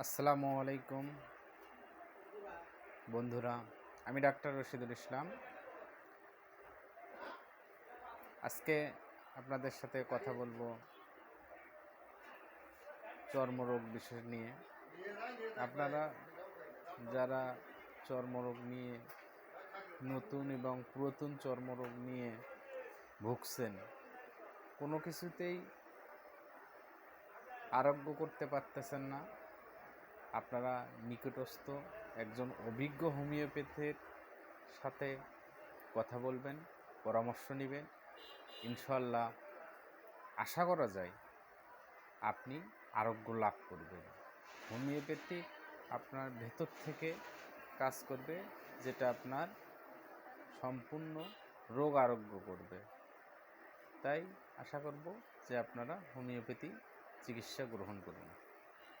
আসসালামু আলাইকুম। বন্ধুরা, আমি ডাক্তার রশিদুল ইসলাম। আজকে আপনাদের সাথে কথা বলব চর্মরোগ বিষয় নিয়ে। আপনারা যারা চর্মরোগ নিয়ে নতুন এবং পুরাতন চর্মরোগ নিয়ে ভুগছেন, কোনো কিছুতেই আরোগ্য করতে পারতেছেন না। আপনারা নিকটস্থ একজন অভিজ্ঞ হোমিওপ্যাথের সাথে কথা বলবেন, পরামর্শ নেবেন। ইনশাল্লাহ আশা করা যায় আপনি আরোগ্য লাভ করবেন। হোমিওপ্যাথি আপনার ভেতর থেকে কাজ করবে, যেটা আপনার সম্পূর্ণ রোগ আরোগ্য করবে। তাই আশা করব যে আপনারা হোমিওপ্যাথি চিকিৎসা গ্রহণ করুন।